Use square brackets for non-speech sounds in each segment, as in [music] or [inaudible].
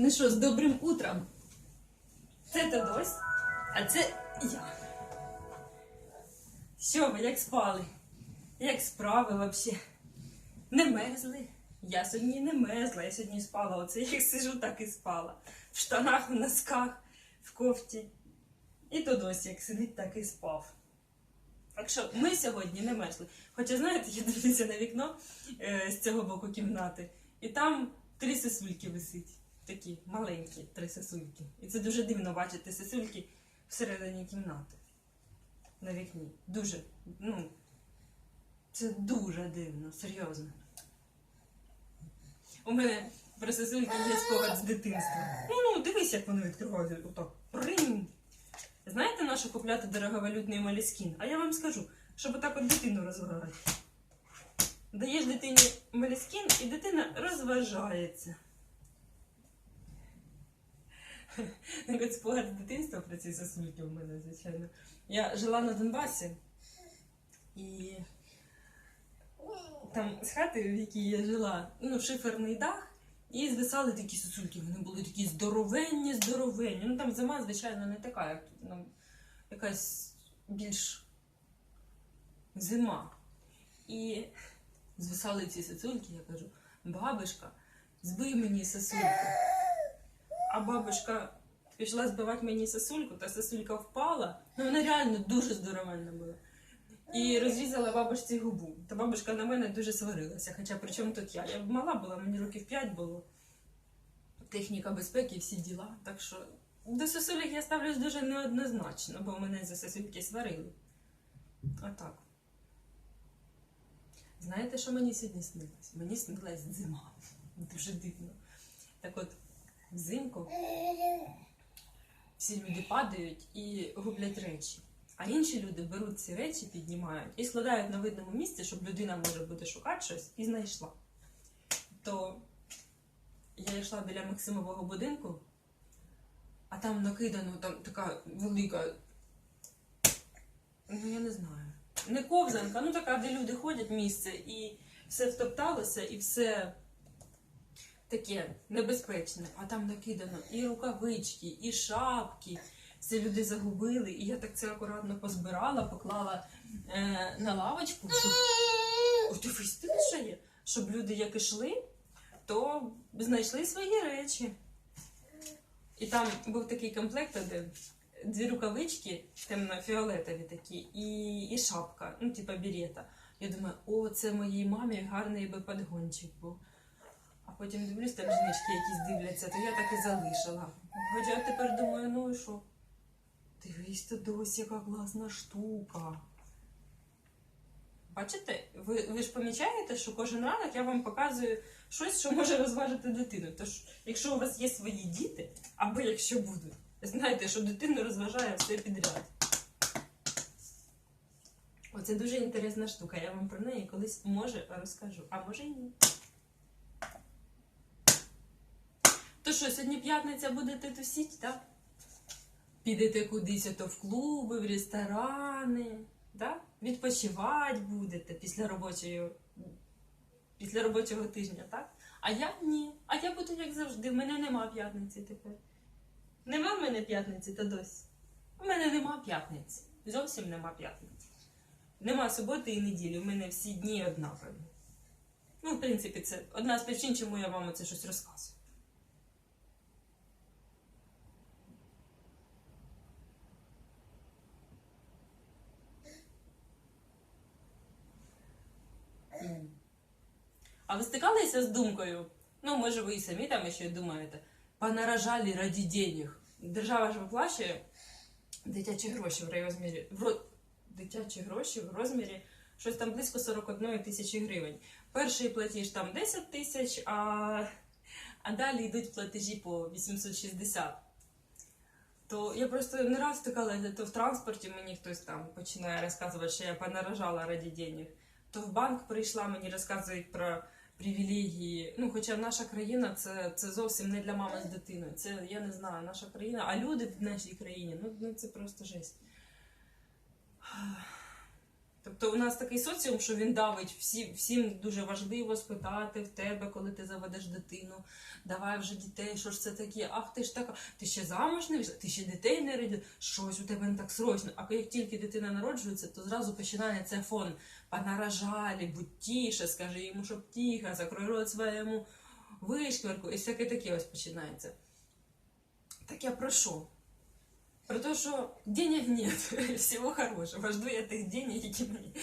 Ну що, з добрим утром. Це Тодось, а це я. Що ви, як спали? Як справи взагалі? Не мерзли? Я сьогодні не мерзла, я сьогодні спала. Оце як сижу, так і спала. В штанах, в носках, в кофті. І Тодось як сидить, так і спав. Так що ми сьогодні не мерзли. Хоча, знаєте, я дивлюся на вікно е, з цього боку кімнати, і там три сосульки висить. Такі маленькі три сосульки. І це дуже дивно бачити сосульки всередині кімнати. На вікні. Дуже, ну, це дуже дивно, серйозно. У мене про сосульки є спогад з дитинства. Ну, ну, дивись, як вони відкриваються. Отак. Рим. Знаєте, на що купляти дороговалютний молескін? А я вам скажу, щоб отак от дитину розважати. Даєш дитині молескін, і дитина розважається. Так от спогад дитинства про ці сосульки в мене, звичайно. Я жила на Донбасі, і там з хати, в якій я жила, ну, шиферний дах, і звисали такі сосульки. Вони були такі здоровенні, здоровенні. Ну там зима, звичайно, не така, як ну, якась більш зима. І звисали ці сосульки, я кажу, бабушка, збий мені сосульку. А бабушка пішла збивати мені сосульку, та сосулька впала. Ну вона реально дуже здоровенна була. І розрізала бабушці губу. Та бабушка на мене дуже сварилася. Хоча при чому тут я? Я мала була, мені років 5 було. Техніка безпеки, всі діла. Так що до сосулек я ставлюсь дуже неоднозначно, бо мене за сосульки сварили. Отак. Знаєте, що мені сьогодні снилось? Мені снилась зима. Дуже дивно. Так от, взимку всі люди падають і гублять речі. А інші люди беруть ці речі, піднімають і складають на видному місці, щоб людина може буде шукати щось і знайшла. То я йшла біля Максимового будинку, а там накидано там така велика. Ну, я не знаю. Не ковзанка, ну така, де люди ходять місце, і все втопталося, і все таке небезпечне. А там накидано і рукавички, і шапки. Все люди загубили, і я так це акуратно позбирала, поклала е, на лавочку, щоб Ой, дивись, ти що є? Щоб люди як ішли, то знайшли свої речі. І там був такий комплект один. Дві рукавички темно-фіолетові такі, і, і шапка, ну, типа берета. Я думаю, о, це моїй мамі гарний би подгончик був. Потім дивлюсь, там жіночки якісь дивляться, то я так і залишила. Хоча я тепер думаю, ну і що? Дивись, то досі яка класна штука. Бачите, ви, ви ж помічаєте, що кожен ранок я вам показую щось, що може розважити дитину. Тож, якщо у вас є свої діти, або якщо будуть, знайте, що дитину розважає все підряд. Оце дуже інтересна штука. Я вам про неї колись може розкажу, а може і ні. То що, сьогодні п'ятниця будете тусіть, так? Підете кудись то в клуби, в ресторани, да? відпочивати будете після робочої, після робочого тижня, так? А я ні. А я буду як завжди. В мене нема п'ятниці тепер. Нема в мене п'ятниці, та досі. У мене нема п'ятниці. Зовсім нема п'ятниці. Нема суботи і неділі. У мене всі дні однакові. Ну, в принципі, це одна з причин, чому я вам це щось розказую. А ви стикалися з думкою? Ну, може, ви і самі там ще думаєте, понаражали раді денег. Держава ж виплачує дитячі гроші в розмірі. В. Дитячі гроші в розмірі щось там близько 41 тисячі гривень. Перший платіж там 10 тисяч, а... а далі йдуть платежі по 860. То я просто не раз стикалася, то в транспорті мені хтось там починає розказувати, що я понаражала раді денег. То в банк прийшла, мені розказують про привілегії. Ну, хоча наша країна це, це зовсім не для мами з дитиною. Це я не знаю, наша країна, а люди в нашій країні, ну, ну це просто жесть. Тобто у нас такий соціум, що він давить всі, всім дуже важливо спитати в тебе, коли ти заведеш дитину. Давай вже дітей, що ж це таке? Ах, ти ж така, ти ще замуж не ти ще дітей не родила, щось у тебе не так срочно. А як тільки дитина народжується, то зразу починається фон. Понаражали, будь тише, скажи йому, щоб тихо, закрой рот своєму вишкварку, і всяке таке ось починається. Так я прошу. Про те, що денег нет, [laughs] всього хорошого. Жду я тих денег, які мені,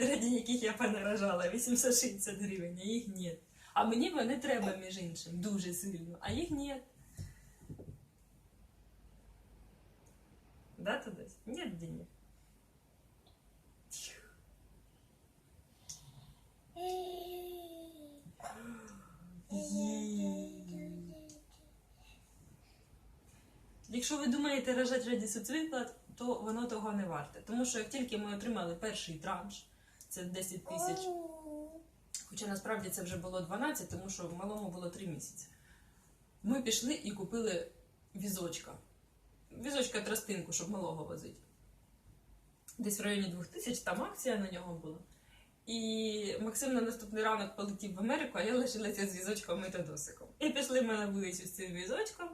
раді яких я понаражала, 860 гривень, а їх нет. А мені вони треба, між іншим, дуже сильно, а їх нет. Да, Тодось? Нет денег. Якщо ви думаєте рожати раді соцвиплат, то воно того не варте. Тому що як тільки ми отримали перший транш, це 10 тисяч, хоча насправді це вже було 12, тому що малому було 3 місяці. Ми пішли і купили візочка. Візочка тростинку, щоб малого возити. Десь в районі 2000, там акція на нього була. І Максим на наступний ранок полетів в Америку, а я лишилася з візочком і Тодосиком. І пішли ми на вулицю з цим візочком.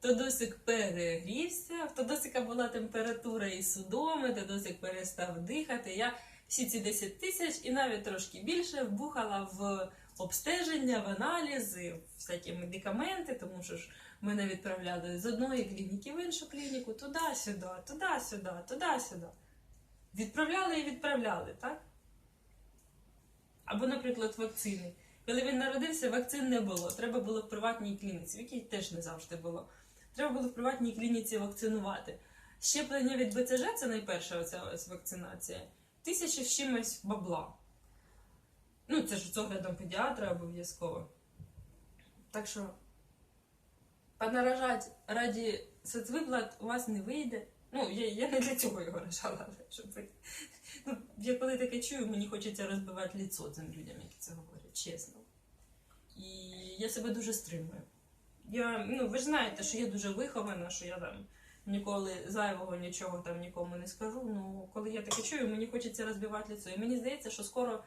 Тодосик перегрівся, в Тодосика була температура і судоми, Тодосик перестав дихати. Я всі ці 10 тисяч і навіть трошки більше вбухала в обстеження, в аналізи, в всякі медикаменти, тому що ж мене відправляли з одної клініки в іншу клініку, туди-сюди, туди-сюди, туди-сюди. Відправляли і відправляли, так? Або, наприклад, вакцини. Коли він народився, вакцин не було. Треба було в приватній клініці, в якій теж не завжди було. Треба було в приватній клініці вакцинувати. Щеплення від БЦЖ це найперша оця ось вакцинація. Тисяча з чимось бабла. Ну, це ж з оглядом педіатра обов'язково. Так що понаражати раді соцвиплат у вас не вийде. Ну, я, я не для цього його рожала, щоб ну, я коли таке чую, мені хочеться розбивати ліцо цим людям, які це говорять, чесно. І я себе дуже стримую. Я, ну, ви ж знаєте, що я дуже вихована, що я там ніколи зайвого нічого там нікому не скажу. Ну, коли я таке чую, мені хочеться розбивати ліцо. І мені здається, що скоро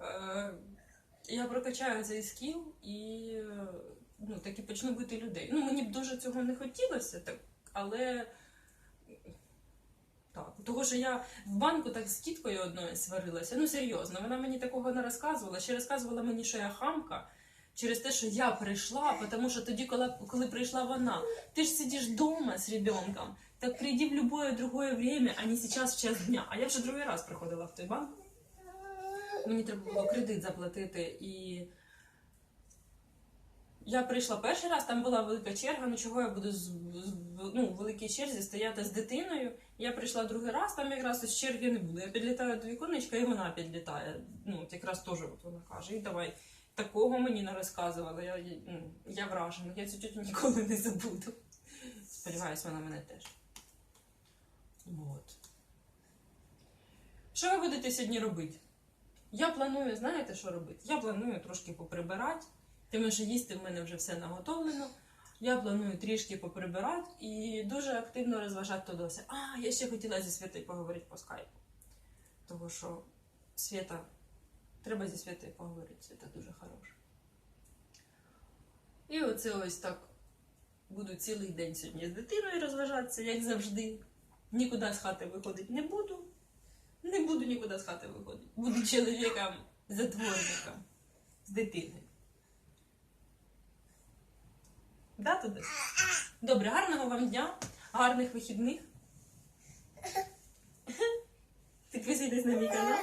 е, я прокачаю цей скіл і е, ну, таки почну бити людей. Ну, мені б дуже цього не хотілося, так, але. Так, того, що я в банку так з тіткою одною сварилася. Ну серйозно, вона мені такого не розказувала. Ще розказувала мені, що я хамка через те, що я прийшла, тому що тоді, коли, коли прийшла вона, ти ж сидиш вдома з ребенком, так прийди в любое другое время, а не зараз в час дня. А я вже другий раз приходила в той банк. Мені треба було кредит заплатити і. Я прийшла перший раз, там була велика черга, ну чого я буду з, з- ну, в великій черзі стояти з дитиною. Я прийшла другий раз, там якраз із черги не було. Я підлітаю до віконечка, і вона підлітає. Ну, якраз теж от вона каже, і давай. Такого мені не розказувала. Я, я- ну, вражена, я цю тітю ніколи не забуду. Сподіваюсь, вона мене теж. От. Що ви будете сьогодні робити? Я планую, знаєте, що робити? Я планую трошки поприбирати, тому що їсти в мене вже все наготовлено. Я планую трішки поприбирати і дуже активно розважати Тодося. А, я ще хотіла зі Святою поговорити по скайпу. Тому що Свята, треба зі Святою поговорити, Свята дуже хороша. І оце ось так буду цілий день сьогодні з дитиною розважатися, як завжди. Нікуди з хати виходити не буду. Не буду нікуди з хати виходити. Буду чоловіком затворником з дитиною. Да, туди? Добре, гарного вам дня, гарних вихідних. Підписуйтесь на мій канал.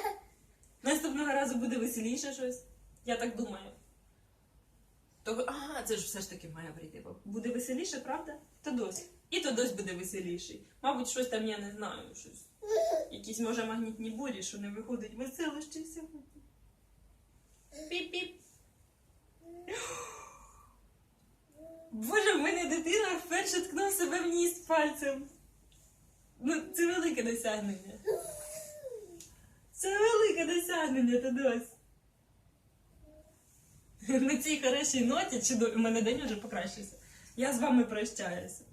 Наступного разу буде веселіше щось. Я так думаю. То, а, це ж все ж таки має прийти. Буде веселіше, правда? То дось. І то дось буде веселіший. Мабуть, щось там я не знаю. Щось. Якісь, може, магнітні бурі, що не виходить весело ще сьогодні. Піп-піп. Боже, в мене дитина вперше ткнув себе в ніс пальцем. Ну, це велике досягнення. Це велике досягнення, Тодось. На цій хорошій ноті, чудові, у мене день вже покращився. Я з вами прощаюся.